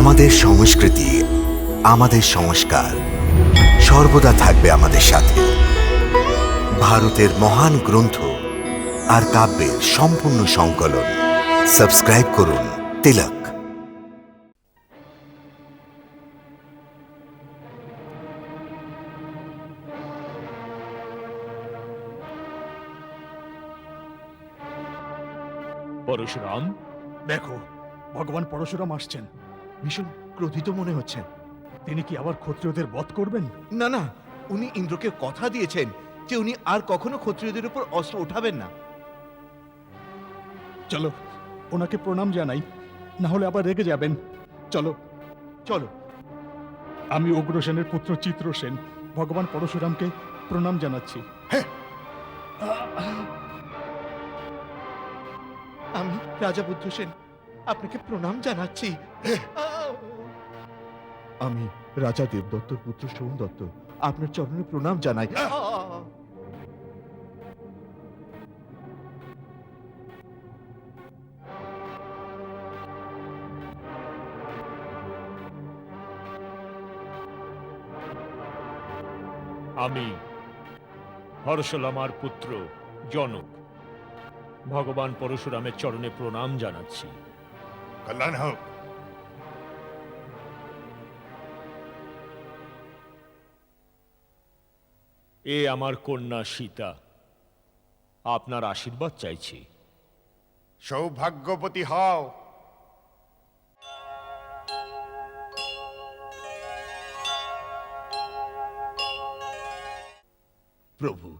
আমাদের সংস্কৃতি, আমাদের সংস্কার সর্বদা থাকবে আমাদের সাথে। ভারতের মহান গ্রন্থ আর কাব্যের সম্পূর্ণ সংকলন। সাবস্ক্রাইব করুন তিলক। পরশুরাম? দেখো, ভগবান পরশুরাম আসছেন। ভীষণ ক্রোধিত মনে হচ্ছেন তিনি কি আবার ক্ষত্রিয়দের বধ করবেন? না না উনি ইন্দ্রকে কথা দিয়েছেন যে উনি আর কখনো ক্ষত্রিয়দের উপর অস্ত্র উঠাবেন না। চলো ওনাকে প্রণাম জানাই না হলে আবার রেগে যাবেন। চলো। চলো। আমি অগ্রসেনের পুত্র চিত্রসেন ভগবান পরশুরামকে প্রণাম জানাচ্ছি। আমি রাজা বুদ্ধ সেন। আপনাকে প্রণাম জানাচ্ছি। আমি রাজা দেবদত্তর পুত্র সোম দত্ত। আপনার চরণে প্রণাম জানাই। আমি হর্ষলামার পুত্র জনক। ভগবান পরশুরামের চরণে প্রণাম জানাচ্ছি। কল্যাণ হোক এ আমার কন্যা সীতা আপনার আশীর্বাদ চাইছি। সৌভাগ্যবতী হও। প্রভু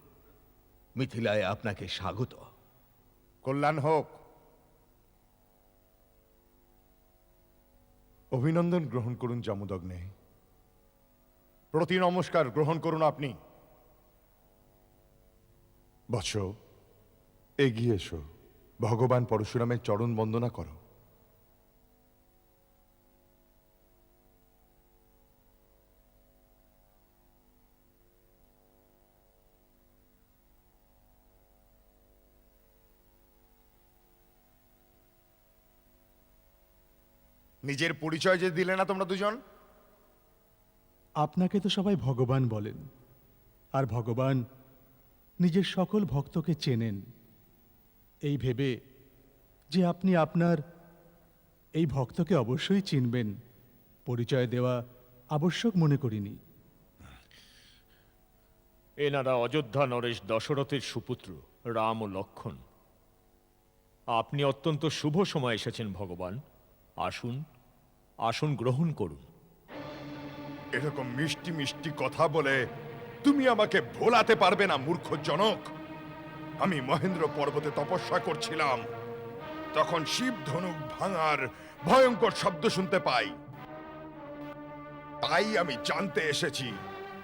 মিথিলায় আপনাকে স্বাগত। কল্যাণ হোক। অভিনন্দন গ্রহণ করুন জামুদগ্নে। প্রতি নমস্কার গ্রহণ করুন আপনি। বৎস, এগিয়ে এসো। ভগবান পরশুরামের চরণ বন্দনা করো। নিজের পরিচয় যে দিলে না তোমরা দুজন? আপনাকে তো সবাই ভগবান বলেন। আর ভগবান নিজের সকল ভক্তকে চেনেন। এই ভেবে যে আপনি আপনার এই ভক্তকে অবশ্যই চিনবেন পরিচয় দেওয়া আবশ্যক মনে করিনি। এনারা অযোধ্যা নরেশ দশরথের সুপুত্র রাম ও লক্ষণ। আপনি অত্যন্ত শুভ সময় এসেছেন ভগবান। আসুন আসন গ্রহণ করুন। এরকম মিষ্টি মিষ্টি কথা বলে তুমি আমাকে ভোলাতে পারবে না, মূর্খ জনক। আমি মহেন্দ্র পর্বতে তপস্যা করছিলাম। তখন শিব ধনুক ভাঙার ভয়ঙ্কর শব্দ শুনতে পাই। তাই আমি জানতে এসেছি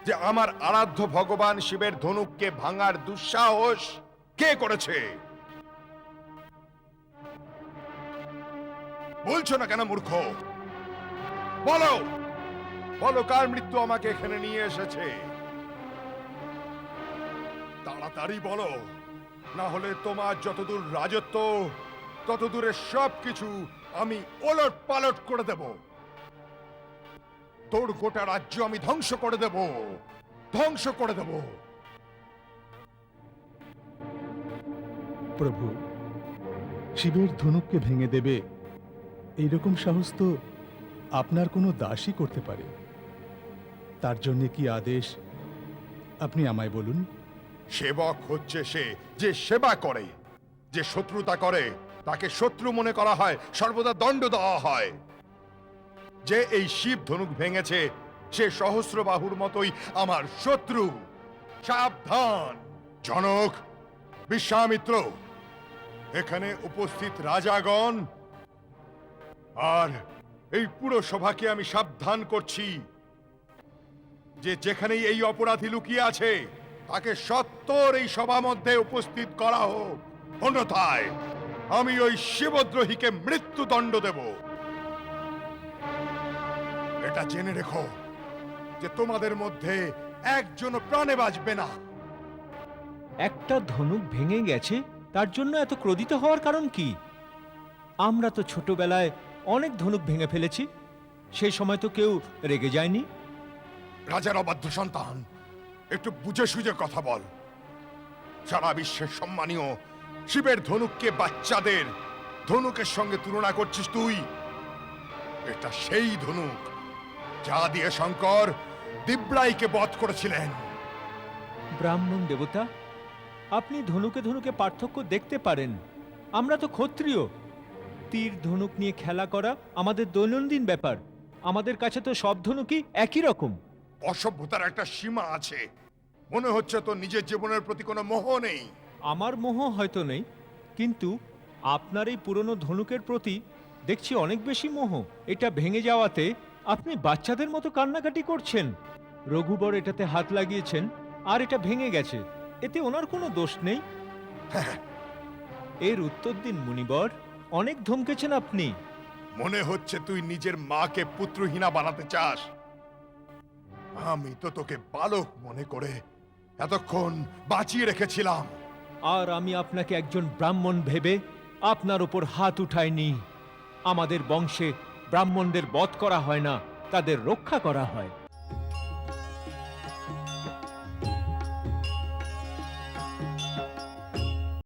যে আমার আরাধ্য ভগবান শিবের ধনুককে ভাঙার দুঃসাহস কে করেছে। বলছো না কেন, মূর্খ? বলো বলো কার মৃত্যু আমাকে এখানে নিয়ে এসেছে? তাড়াতাড়ি বলো, না হলে তোমার যতদূর রাজত্ব তত দূরে সব কিছু আমি ওলট পালট করে দেব। তোর গোটা রাজ্য আমি ধ্বংস করে দেব, ধ্বংস করে দেব। প্রভু, শিবের ধনুককে ভেঙে দেবে, এইরকম সাহস তো আপনার কোনো দাসই করতে পারে। তার জন্য কি আদেশ? আপনি আমায় বলুন। সেবক হচ্ছে সে যে সেবা করে, যে শত্রুতা করে। তাকে শত্রু মনে করা হয়, সর্বদা দণ্ড দেওয়া হয়। যে এই শিব ধনুক ভেঙেছে, সে সহস্র বাহুর মতোই আমার শত্রু। সাবধান, জনক, বিশ্বামিত্র। এখানে উপস্থিত রাজাগণ আর এই পুরো সভাকে আমি সাবধান করছি। যে যেখানেই এই অপরাধী লুকিয়ে আছে, তাকে সত্তর এই সভা মধ্যে উপস্থিত করা হোক। অন্যথায়, আমি ওই শিবদ্রোহীকে মৃত্যুদণ্ড দেব। এটা জেনে রেখো যে তোমাদের মধ্যে একজন প্রাণে বাঁচবে না। একটা ধনুক ভেঙে গেছে, তার জন্য এত ক্রোধিত হওয়ার কারণ কি? আমরা তো ছোটবেলায় অনেক ধনুক ভেঙে ফেলেছি। সেই সময় তো কেউ রেগে যায়নি। রাজার অবাধ্য সন্তান একটু বুঝে সুঝে কথা বল। সারা বিশ্বের সম্মানীয় শিবের ধনুককে বাচ্চাদের ধনুকের সঙ্গে তুলনা করছিস তুই? এটা সেই ধনুক যা দিয়ে শঙ্কর দিব্রাইকে বধ করেছিলেন। ব্রাহ্মণ দেবতা আপনি ধনুকে ধনুকে পার্থক্য দেখতে পারেন। আমরা তো ক্ষত্রিয়। তীর ধনুক নিয়ে খেলা করা আমাদের দৈনন্দিন ব্যাপার। আমাদের কাছে তো সব ধনুকই একই রকম। অসভ্যতার একটা সীমা আছে। মনে হচ্ছে তো নিজের জীবনের প্রতি কোনো মোহ নেই। আমার মোহ হয়তো নেই কিন্তু আপনার এই পুরনো ধনুকের প্রতি দেখছি অনেক বেশি মোহ। এটা ভেঙে যাওয়াতে আপনি বাচ্চাদের মতো কান্নাকাটি করছেন। রঘুবর এটাতে হাত লাগিয়েছেন আর এটা ভেঙে গেছে। এতে ওনার কোনো দোষ নেই? এর উত্তর দিন মুনিবর। অনেক ধমকেছেন আপনি। মনে হচ্ছে তুই নিজের মাকে পুত্রহীনা বানাতে চাস। আমি তো তোকে বালক মনে করে এতক্ষণ বাঁচিয়ে রেখেছিলাম। আর আমি আপনাকে একজন ব্রাহ্মণ ভেবে আপনার ওপর হাত উঠাইনি। আমাদের বংশে ব্রাহ্মণদের বধ করা হয় না তাদের রক্ষা করা হয়।